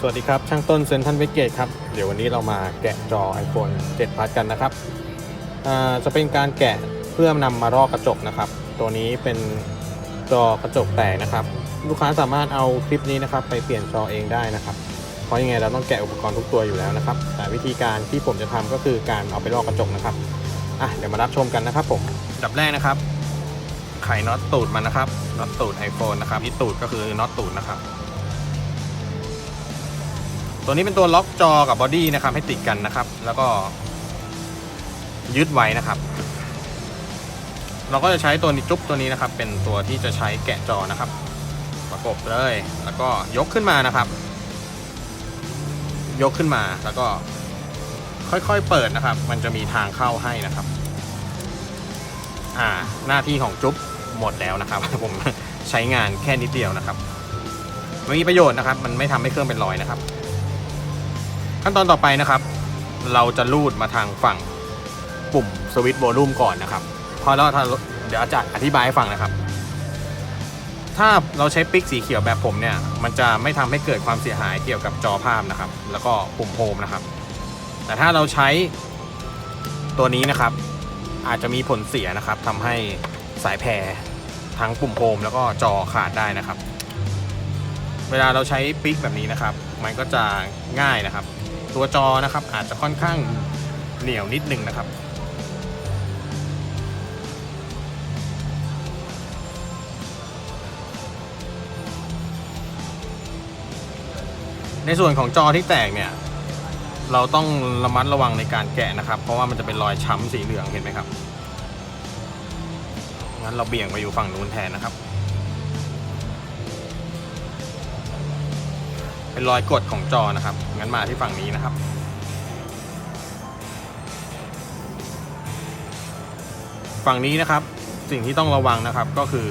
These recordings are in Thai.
สวัสดีครับ ช่างต้นเซนทันเวกเกตครับ เดี๋ยววันนี้เรามาแกะจอ iPhone 7 Plus กันนะครับจะเป็นการแกะเพื่อนำมารอกระจกนะครับ ตัวนี้เป็นจอกระจกแตกนะครับ ลูกค้าสามารถเอาคลิปนี้นะครับ ไปเปลี่ยนจอเองได้นะครับ เพราะยังไงเราต้องแกะอุปกรณ์ทุกตัวอยู่แล้วนะครับ แต่วิธีการที่ผมจะทำก็คือการเอาไปลอกกระจกนะครับอะเดี๋ยวมารับชมกันนะครับ ผมดับแรกนะครับ ไขน็อตตูดมันนะครับน็อตตูด iPhone นะครับที่ตูดก็คือน็อตตูดนะครับ ตัวนี้เป็นตัวล็อกจอกับบอดี้นะครับให้ติดกันนะครับ แล้วก็ยึดไว้นะครับ เราก็จะใช้ตัวนี้จุ๊บตัวนี้นะครับ เป็นตัวที่จะใช้แกะจอนะครับ ประกบเลย แล้วก็ยกขึ้นมานะครับ ยกขึ้นมาแล้วก็ค่อยๆเปิดนะครับ มันจะมีทางเข้าให้นะครับ อ่า หน้าที่ของจุ๊บหมดแล้วนะครับ ผมใช้งานแค่นิดเดียวนะครับไม่มีประโยชน์นะครับ มันไม่ทำให้เครื่องเป็นรอยนะครับ ขั้นตอนต่อไปนะครับ เราจะลูดมาทางฝั่งปุ่มสวิตช์โวลูมก่อนนะครับพราะแล้วถ้าเดี๋ยวอาจารย์อธิบายให้ฟังนะครับ ถ้าเราใช้ปิกสีเขียวแบบผมเนี่ย มันจะไม่ทำให้เกิดความเสียหายเกี่ยวกับจอภาพนะครับ แล้วก็ปุ่มโฮมนะครับ แต่ถ้าเราใช้ตัวนี้นะครับ อาจจะมีผลเสียนะครับทำให้สายแพรทั้งปุ่มโฮมแล้วก็จอขาดได้นะครับ เวลาเราใช้ปิกแบบนี้นะครับ มันก็จะง่ายนะครับ ตัวจอนะครับ อาจจะค่อนข้างเหนียวนิดนึงนะครับ ในส่วนของจอที่แตกเนี่ย เราต้องระมัดระวังในการแกะนะครับ เพราะว่ามันจะเป็นรอยช้ำสีเหลืองเห็นไหมครับงั้นเราเบี่ยงไปอยู่ฝั่งนู้นแทนนะครับ เป็นรอยกดของจอนะครับ งั้นมาที่ฝั่งนี้นะครับ ฝั่งนี้นะครับ สิ่งที่ต้องระวังนะครับก็คือ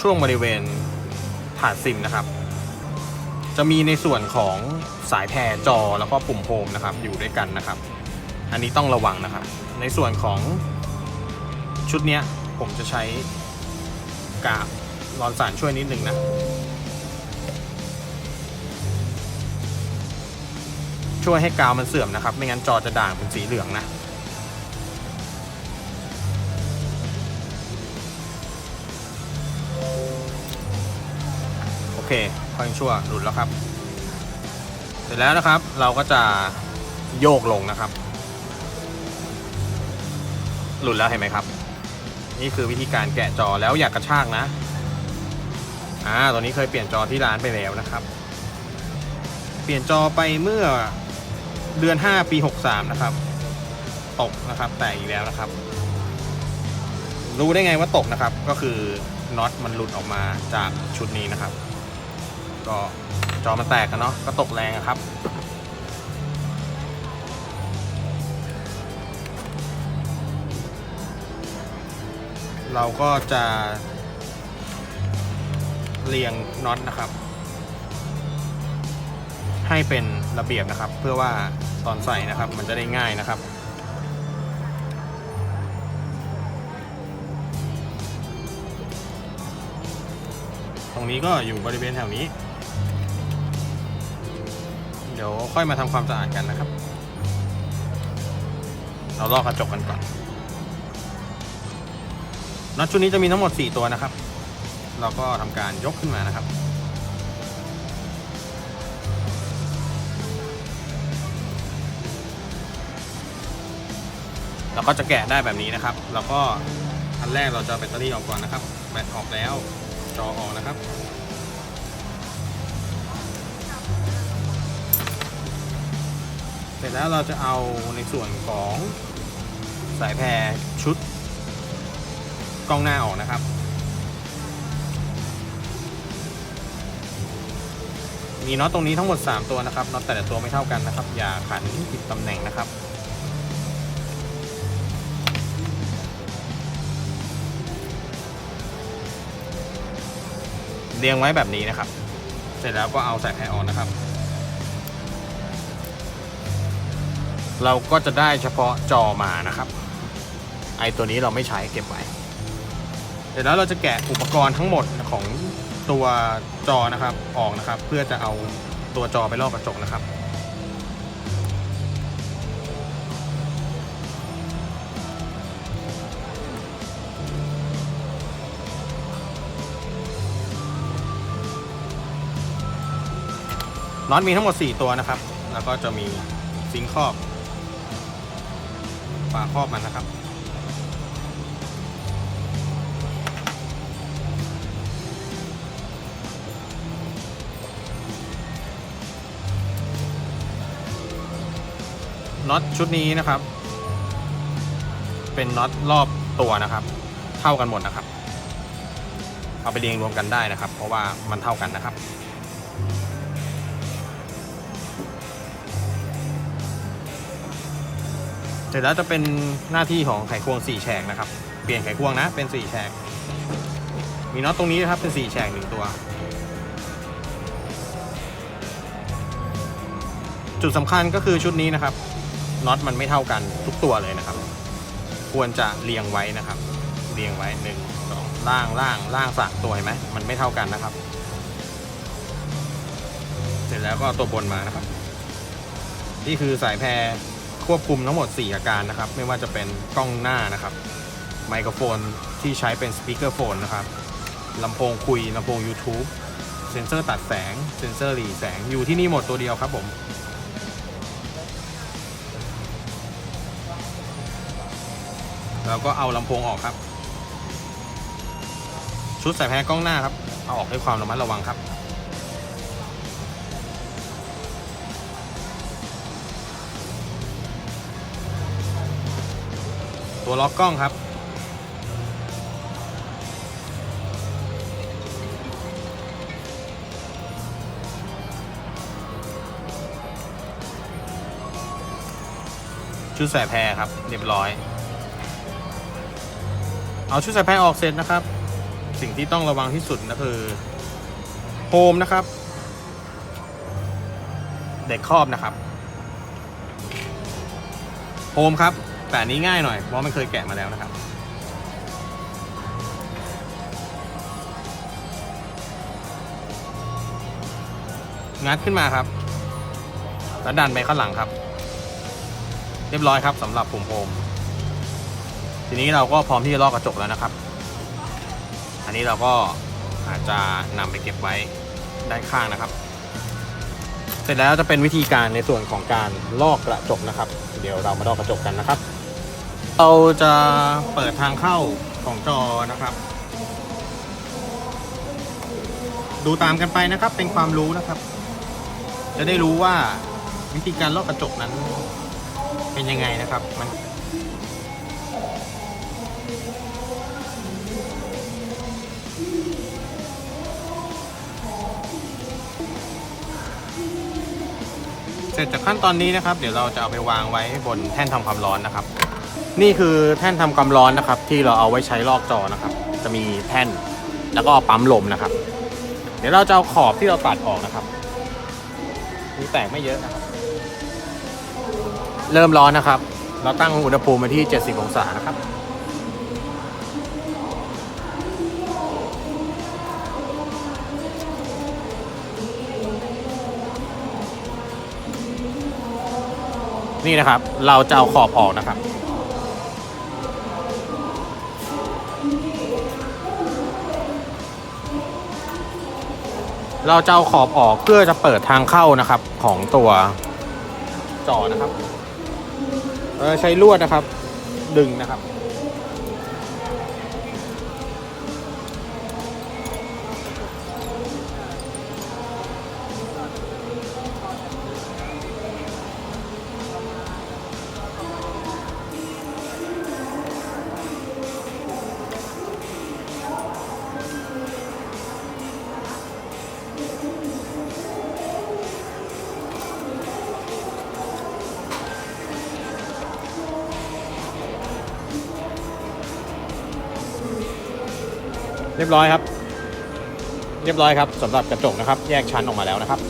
ช่วงบริเวณถาดซิมนะครับ จะมีในส่วนของสายแพรจอแล้วก็ปุ่มโฮมนะครับ อยู่ด้วยกันนะครับ อันนี้ต้องระวังนะครับ ในส่วนของชุดนี้ผมจะใช้กาบรอนสารช่วยนิดนึงนะ ช่วยให้กาวมันเสื่อมนะครับ ไม่งั้นจอจะด่างเป็นสีเหลืองนะ โอเคค่อยชั่วหลุดแล้วครับ เสร็จแล้วนะครับเราก็จะโยกลงนะครับ หลุดแล้วเห็นไหมครับ นี่คือวิธีการแกะจอแล้วอย่ากกระชากนะอ่าตัวนี้เคยเปลี่ยนจอที่ร้านไปแล้วนะครับ เปลี่ยนจอไปเมื่อ เดือน 5 ปี 63 นะครับ ตกนะครับ แตกอีกแล้วนะครับ รู้ได้ไงว่าตกนะครับ ก็คือน็อตมันหลุดออกมาจากชุดนี้นะครับ ก็จอมันแตกกันเนาะก็ตกแรงอะครับ เราก็จะเรียงน็อตนะครับ ให้เป็นระเบียบนะครับ เพื่อว่าตอนใส่นะครับมันจะได้ง่ายนะครับ ตรงนี้ก็อยู่บริเวณแถวนี้ เดี๋ยวค่อยมาทำความสะอาดกันนะครับ เราลอกกระจกกันก่อนน็อตชุดนี้จะมีทั้งหมด 4 ตัวนะครับ เราก็ทำการยกขึ้นมานะครับ เราก็จะแกะได้แบบนี้นะครับ แล้วก็อันแรกเราจะแบตเตอรี่ออกก่อนนะครับ แบตออกแล้ว จอออกนะครับ เสร็จแล้วเราจะเอาในส่วนของสายแพรชุดกล้องหน้าออกนะครับมีน็อตตรงนี้ทั้งหมด 3 ตัวนะครับน็อตแต่ละตัวไม่เท่ากันนะครับ อย่าขันผิดตำแหน่งนะครับ เรียงไว้แบบนี้นะครับ เสร็จแล้วก็เอาสายแพรออกนะครับ เราก็จะได้เฉพาะจอมานะครับ ไอตัวนี้เราไม่ใช้เก็บไว้ เสร็จแล้วเราจะแกะอุปกรณ์ทั้งหมดของตัวจอนะครับออกนะครับ เพื่อจะเอาตัวจอไปลอกกระจกนะครับ น็อตมีทั้งหมด 4 ตัวนะครับ แล้วก็จะมีซิงครอบฝาครอบมันนะครับ น็อตชุดนี้นะครับ เป็นน็อตรอบตัวนะครับ เท่ากันหมดนะครับ เอาไปเรียงรวมกันได้นะครับ เพราะว่ามันเท่ากันนะครับ เสร็จแล้วจะเป็นหน้าที่ของไขควง4แฉกนะครับ เปลี่ยนไขควงนะเป็น4แฉก มีน็อตตรงนี้นะครับเป็น4แฉกหนึ่งตัว จุดสำคัญก็คือชุดนี้นะครับน็อตมันไม่เท่ากันทุกตัวเลยนะครับ ควรจะเรียงไว้นะครับ เรียงไว้หนึ่งสองล่างล่างล่างสามตัวเห็นไหมมันไม่เท่ากันนะครับ เสร็จแล้วก็ตัวบนมานะครับ นี่คือสายแพร ควบคุมทั้งหมด 4 อาการนะครับ ไม่ว่าจะเป็นกล้องหน้านะครับ ไมโครโฟนที่ใช้เป็นสปีกเกอร์โฟนนะครับลำโพงคุยลำโพง YouTube เซนเซอร์ตัดแสง เซนเซอร์หลีแสงอยู่ที่นี่หมดตัวเดียวครับผมเราก็เอาลำโพงออกครับ ชุดใสายแพรกล้องหน้าครับ เอาออกด้วยความระมัดระวังครับ ตัวล็อกกล้องครับ ชุดสายแพรครับเรียบร้อย เอาชุดสายแพรออกเสร็จนะครับ สิ่งที่ต้องระวังที่สุดก็คือโฮมนะครับ เด็กครอบนะครับโฮมครับ แต่อันนี้ง่ายหน่อยเพราะมันเคยแกะมาแล้วนะครับ งัดขึ้นมาครับ แล้วดันไปข้างหลังครับ เรียบร้อยครับสำหรับปุ่มโฮมทีนี้เราก็พร้อมที่จะลอกกระจกแล้วนะครับ อันนี้เราก็อาจจะนำไปเก็บไว้ด้านข้างนะครับ เสร็จแล้วจะเป็นวิธีการในส่วนของการลอกกระจกนะครับ เดี๋ยวเรามาลอกกระจกกันนะครับ เราจะเปิดทางเข้าของจอนะครับ ดูตามกันไปนะครับ เป็นความรู้นะครับ จะได้รู้ว่าวิธีการลอกกระจกนั้น เป็นยังไงนะครับมัน ร็จจากขั้นตอนนี้นะครับ เดี๋ยวเราจะเอาไปวางไว้บนแท่นทำความร้อนนะครับ นี่คือแท่นทำความร้อนนะครับ ที่เราเอาไว้ใช้ลอกจอนะครับ จะมีแท่นแล้วก็ปั๊มลมนะครับ เดี๋ยวเราจะเอาขอบที่เราตัดออกนะครับมีแตกไม่เยอะนะครับ เริ่มร้อนนะครับ เราตั้งอุณหภูมิไว้ที่ 70 องศานะครับ นี่นะครับ เราจะเอาขอบออกนะครับ เราจะเอาขอบออกเพื่อจะเปิดทางเข้านะครับของตัวจอนะครับเราจะใช้ลวดนะครับ ดึงนะครับ เรียบร้อยครับ เรียบร้อยครับสำหรับกระจกนะครับ แยกชั้นออกมาแล้วนะครับ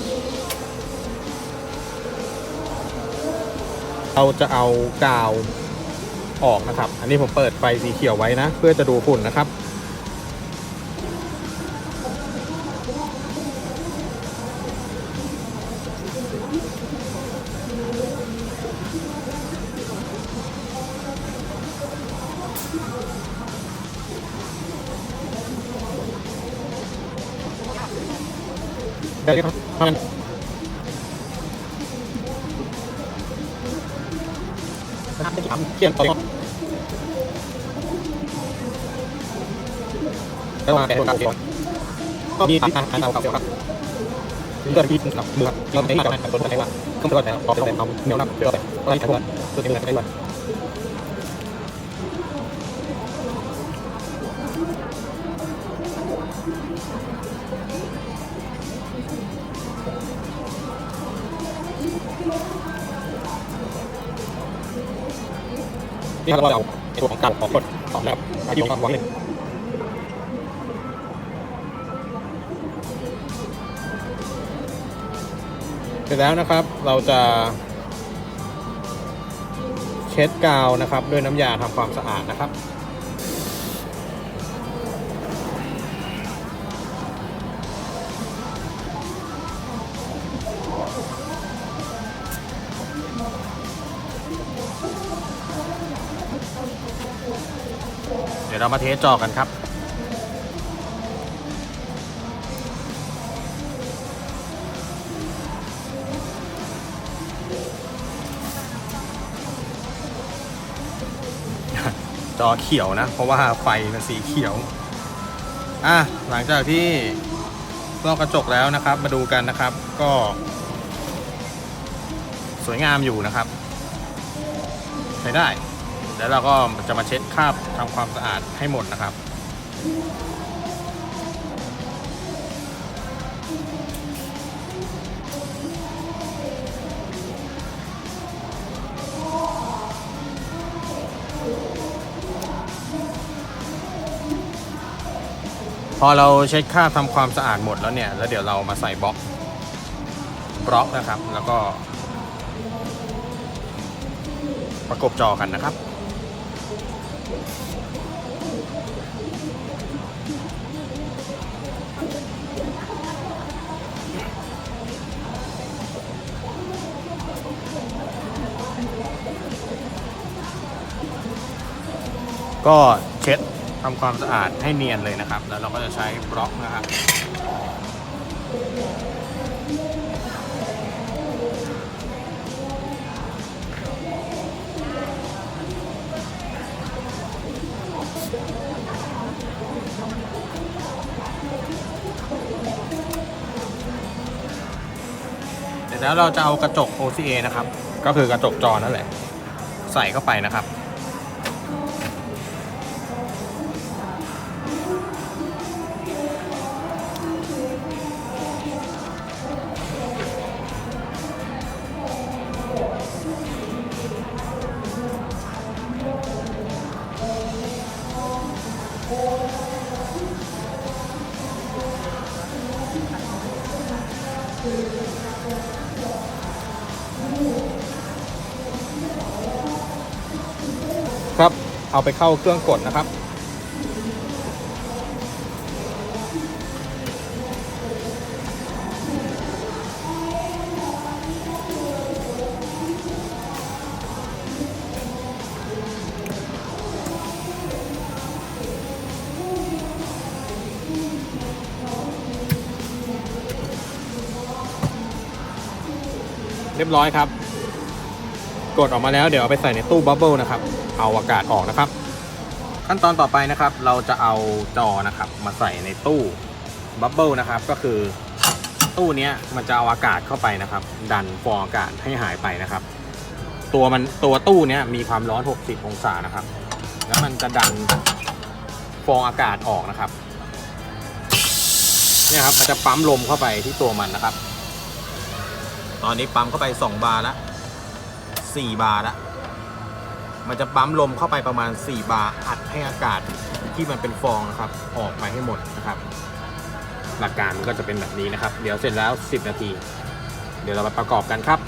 เราจะเอากาวออกนะครับ อันนี้ผมเปิดไฟสีเขียวไว้นะ เพื่อจะดูฝุ่นนะครับ ได้ครับมันนะครับเป็นถามเขียนต่อแล้วมาแต่ตัวเก่าเดียวก็มีทางทางเก่าเดียวครับถึงเกิดที่กับมือครับเราไม่ได้มาจากคนคนไหนว่าก็ไม่ว่าแต่พอเป็นเอาเหนียวนับเดียวแต่ก็ได้ใช้ตัวตัวเองได้ด้ นี่ครับเราเอาตัวของเก่าของกดออบแล้วอาที่ของวางหนึ่งเสร็จแล้วนะครับเราจะ เช็ดกาวนะครับ ด้วยน้ำยาทำความสะอาดนะครับ มาเทสจอกันครับ จอเขียวนะ เพราะว่าไฟมันสีเขียว อะ หลังจากที่ลอกกระจกแล้วนะครับ มาดูกันนะครับ ก็ สวยงามอยู่นะครับ ใช้ได้ แล้วเราก็จะมาเช็ดคราบทำความสะอาดให้หมดนะครับพอเราเช็ดคราบทำความสะอาดหมดแล้วเนี่ย แล้วเดี๋ยวเรามาใส่บล็อกบล็อกนะครับ แล้วก็ ประกบจอกันนะครับ ก็เช็ดทำความสะอาดให้เนียนเลยนะครับ แล้วเราก็จะใช้บล็อกนะครับเสร็จแล้วเราจะเอากระจก OCA นะครับ ก็คือกระจกจอนั่นแหละ ใส่เข้าไปนะครับ ครับ เอาไปเข้าเครื่องกดนะครับ เรียบร้อยครับ กดออกมาแล้วเดี๋ยวเอาไปใส่ในตู้บับเบิลนะครับ เอาอากาศออกนะครับ ขั้นตอนต่อไปนะครับ เราจะเอาจอนะครับ มาใส่ในตู้บับเบิลนะครับ ก็คือตู้นี้มันจะเอาอากาศเข้าไปนะครับ ดันฟองอากาศให้หายไปนะครับ ตัวมันตัวตู้นี้มีความร้อน 60 องศานะครับ แล้วมันจะดันฟองอากาศออกนะครับเนี่ยครับมันจะปั๊มลมเข้าไปที่ตัวมันนะครับ ตอนนี้ปั๊มเข้าไป 2 บาร์ละ4บาร์ละมันจะปั๊มลมเข้าไปประมาณ 4 บาร์อัดให้อากาศที่มันเป็นฟองนะครับ ออกไปให้หมดนะครับ หลักการมันก็จะเป็นแบบนี้นะครับ เดี๋ยวเสร็จแล้ว 10 นาที เดี๋ยวเราไปประกอบกันครับ